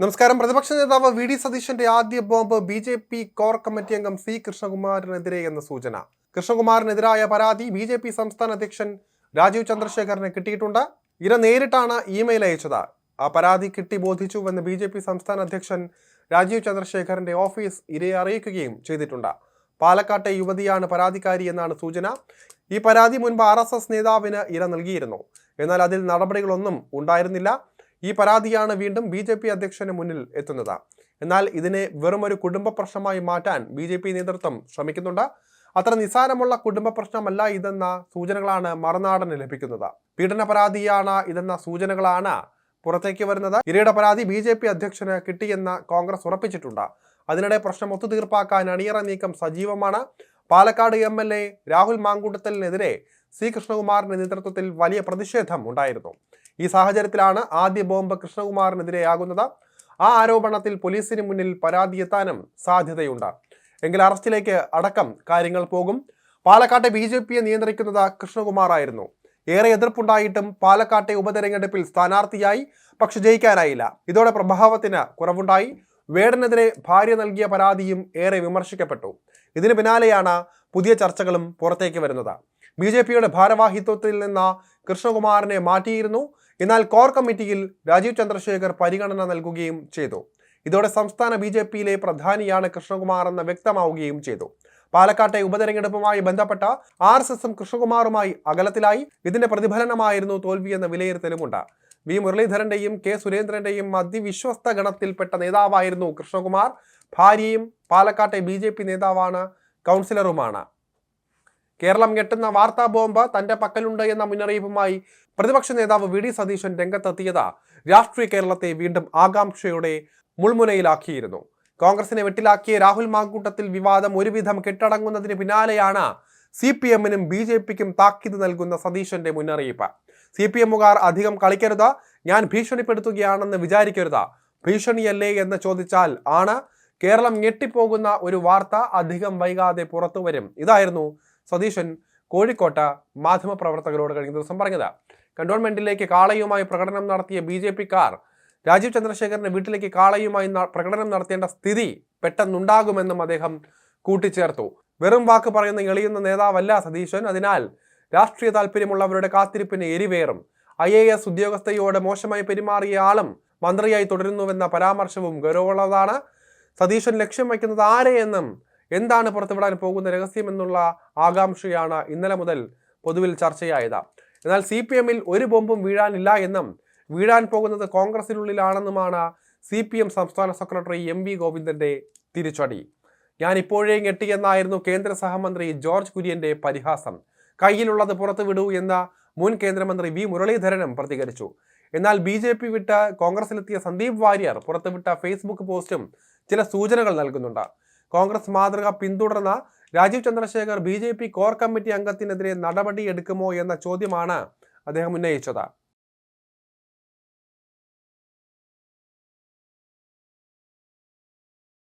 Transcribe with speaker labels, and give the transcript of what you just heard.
Speaker 1: നമസ്കാരം. പ്രതിപക്ഷ നേതാവ് വി ഡി സതീശന്റെ ആദ്യ bomb B J P core committee അംഗം സി കൃഷ്ണകുമാറിനെതിരെ എന്ന സൂചന. കൃഷ്ണകുമാറിനെതിരായ പരാതി ബി ജെ പി സംസ്ഥാന അധ്യക്ഷൻ രാജീവ് ചന്ദ്രശേഖറിന് കിട്ടിയിട്ടുണ്ട്. ഇര നേരിട്ടാണ് ഇമെയിൽ അയച്ചത്. ആ പരാതി കിട്ടി ബോധിച്ചുവെന്ന് ബി ജെ പി സംസ്ഥാന അധ്യക്ഷൻ രാജീവ് ചന്ദ്രശേഖറിന്റെ ഓഫീസ് ഇരയെ അറിയിക്കുകയും ചെയ്തിട്ടുണ്ട്. പാലക്കാട്ടെ യുവതിയാണ് പരാതിക്കാരി എന്നാണ് സൂചന. ഈ പരാതി മുൻപ് ആർ നേതാവിന് ഇര നൽകിയിരുന്നു. എന്നാൽ അതിൽ നടപടികളൊന്നും ഉണ്ടായിരുന്നില്ല. ഈ പരാതിയാണ് വീണ്ടും ബി ജെ പി അധ്യക്ഷന് മുന്നിൽ എത്തുന്നത്. എന്നാൽ ഇതിനെ വെറും ഒരു കുടുംബ പ്രശ്നമായി മാറ്റാൻ ബി ജെ പി നേതൃത്വം ശ്രമിക്കുന്നുണ്ട്. അത്ര നിസ്സാരമുള്ള കുടുംബ പ്രശ്നമല്ല ഇതെന്ന സൂചനകളാണ് മറുനാടന് ലഭിക്കുന്നത്. പീഡന പരാതിയാണ് ഇതെന്ന സൂചനകളാണ് പുറത്തേക്ക് വരുന്നത്. ഇരയുടെ പരാതി ബി ജെ പി അധ്യക്ഷന് കിട്ടിയെന്ന് കോൺഗ്രസ് ഉറപ്പിച്ചിട്ടുണ്ട്. അതിനിടെ പ്രശ്നം ഒത്തുതീർപ്പാക്കാൻ അണിയറ നീക്കം സജീവമാണ്. Palakkad M L A Rahul മാങ്കൂട്ടത്തലിനെതിരെ C കൃഷ്ണകുമാറിന്റെ നേതൃത്വത്തിൽ വലിയ പ്രതിഷേധം ഉണ്ടായിരുന്നു. ഈ സാഹചര്യത്തിലാണ് ആദ്യ ബോംബ് കൃഷ്ണകുമാറിനെതിരെയാകുന്നത്. ആ ആരോപണത്തിൽ പോലീസിന് മുന്നിൽ പരാതി എത്താനും സാധ്യതയുണ്ട്. എങ്കിൽ അറസ്റ്റിലേക്ക് അടക്കം കാര്യങ്ങൾ പോകും. പാലക്കാട്ടെ ബി ജെ പിയെ നിയന്ത്രിക്കുന്നത് കൃഷ്ണകുമാറായിരുന്നു. ഏറെ എതിർപ്പുണ്ടായിട്ടും പാലക്കാട്ടെ ഉപതെരഞ്ഞെടുപ്പിൽ സ്ഥാനാർത്ഥിയായി പക്ഷെ ജയിക്കാനായില്ല. ഇതോടെ പ്രഭാവത്തിന് കുറവുണ്ടായി. വേടനെതിരെ ഭാര്യ നൽകിയ പരാതിയും ഏറെ വിമർശിക്കപ്പെട്ടു. ഇതിന് പിന്നാലെയാണ് പുതിയ ചർച്ചകളും പുറത്തേക്ക് വരുന്നത്. ബി ജെ പിയുടെ ഭാരവാഹിത്വത്തിൽ നിന്ന് കൃഷ്ണകുമാറിനെ മാറ്റിയിരുന്നു. എന്നാൽ കോർ കമ്മിറ്റിയിൽ രാജീവ് ചന്ദ്രശേഖർ പരിഗണന നൽകുകയും ചെയ്തു. ഇതോടെ സംസ്ഥാന ബി ജെ പിയിലെ പ്രധാനിയാണ് കൃഷ്ണകുമാർ എന്ന് വ്യക്തമാവുകയും ചെയ്തു. പാലക്കാട്ടെ ഉപതെരഞ്ഞെടുപ്പുമായി ബന്ധപ്പെട്ട ആർ എസ് എസും കൃഷ്ണകുമാറുമായി അകലത്തിലായി. ഇതിന്റെ പ്രതിഫലനമായിരുന്നു തോൽവിയെന്ന വിലയിരുത്തലുമുണ്ട്. വി മുരളീധരന്റെയും കെ സുരേന്ദ്രന്റെയും അതിവിശ്വസ്ത ഗണത്തിൽപ്പെട്ട നേതാവായിരുന്നു കൃഷ്ണകുമാർ. ഭാര്യയും പാലക്കാട്ടെ ബി നേതാവാണ് കൗൺസിലറുമാണ്. കേരളം ഞെട്ടുന്ന വാർത്താ ബോംബ് തന്റെ പക്കലുണ്ട് എന്ന മുന്നറിയിപ്പുമായി പ്രതിപക്ഷ നേതാവ് വി ഡി സതീശൻ രംഗത്തെത്തിയത് രാഷ്ട്രീയ കേരളത്തെ വീണ്ടും ആകാംക്ഷയുടെ മുൾമുനയിലാക്കിയിരുന്നു. കോൺഗ്രസിനെ വെട്ടിലാക്കിയ രാഹുൽ മാങ്കൂട്ടത്തിൽ വിവാദം ഒരുവിധം കെട്ടടങ്ങുന്നതിന് പിന്നാലെയാണ് സി പി എമ്മിനും ബി ജെ പിക്കും താക്കീത് നൽകുന്ന സതീശന്റെ മുന്നറിയിപ്പ്. സി പി എമ്മുകാർ അധികം കളിക്കരുത് ഞാൻ ഭീഷണിപ്പെടുത്തുകയാണെന്ന് വിചാരിക്കരുത്. ഭീഷണിയല്ലേ എന്ന് ചോദിച്ചാൽ ആണ്. കേരളം ഞെട്ടിപ്പോകുന്ന ഒരു വാർത്ത അധികം വൈകാതെ പുറത്തുവരും. ഇതായിരുന്നു സതീശൻ കോഴിക്കോട്ട് മാധ്യമപ്രവർത്തകരോട് കഴിഞ്ഞ ദിവസം പറഞ്ഞത്. കണ്ടോൺമെന്റിലേക്ക് കാളയുമായി പ്രകടനം നടത്തിയ ബി ജെ പിക്കാർ രാജീവ് ചന്ദ്രശേഖരന്റെ വീട്ടിലേക്ക് കാളയുമായി പ്രകടനം നടത്തേണ്ട സ്ഥിതി പെട്ടെന്നുണ്ടാകുമെന്നും അദ്ദേഹം കൂട്ടിച്ചേർത്തു. വെറും വാക്ക് പറയുന്ന എളിയുന്ന നേതാവല്ല സതീശൻ. അതിനാൽ രാഷ്ട്രീയ താല്പര്യമുള്ളവരുടെ കാത്തിരിപ്പിന് എരിവേറും. ഐ എ എസ് ഉദ്യോഗസ്ഥയോട് മോശമായി പെരുമാറിയ ആളും മന്ത്രിയായി തുടരുന്നുവെന്ന പരാമർശവും ഗൗരവമുള്ളതാണ്. സതീശൻ ലക്ഷ്യം വയ്ക്കുന്നത് ആരെയെന്നും എന്താണ് പുറത്തുവിടാൻ പോകുന്ന രഹസ്യമെന്നുള്ള ആകാംക്ഷയാണ് ഇന്നലെ മുതൽ പൊതുവിൽ ചർച്ചയായത്. എന്നാൽ സി പി എമ്മിൽ ഒരു ബോംബും വീഴാനില്ല എന്നും വീഴാൻ പോകുന്നത് കോൺഗ്രസിനുള്ളിലാണെന്നുമാണ് സി പി എം സംസ്ഥാന സെക്രട്ടറി എം വി ഗോവിന്ദന്റെ തിരിച്ചടി. ഞാൻ ഇപ്പോഴേ ഞെട്ടിയെന്നായിരുന്നു കേന്ദ്ര സഹമന്ത്രി ജോർജ് കുര്യന്റെ പരിഹാസം. കയ്യിലുള്ളത് പുറത്തു വിടൂ എന്ന മുൻ കേന്ദ്രമന്ത്രി വി മുരളീധരനും പ്രതികരിച്ചു. എന്നാൽ ബി ജെ പി വിട്ട് കോൺഗ്രസിലെത്തിയ സന്ദീപ് വാര്യർ പുറത്തുവിട്ട ഫേസ്ബുക്ക് പോസ്റ്റും ചില സൂചനകൾ നൽകുന്നുണ്ട്. കോൺഗ്രസ് മാതൃക പിന്തുടർന്ന Rajeev Chandrasekhar B core committee അംഗത്തിനെതിരെ നടപടിയെടുക്കുമോ എന്ന ചോദ്യമാണ് അദ്ദേഹം ഉന്നയിച്ചത്.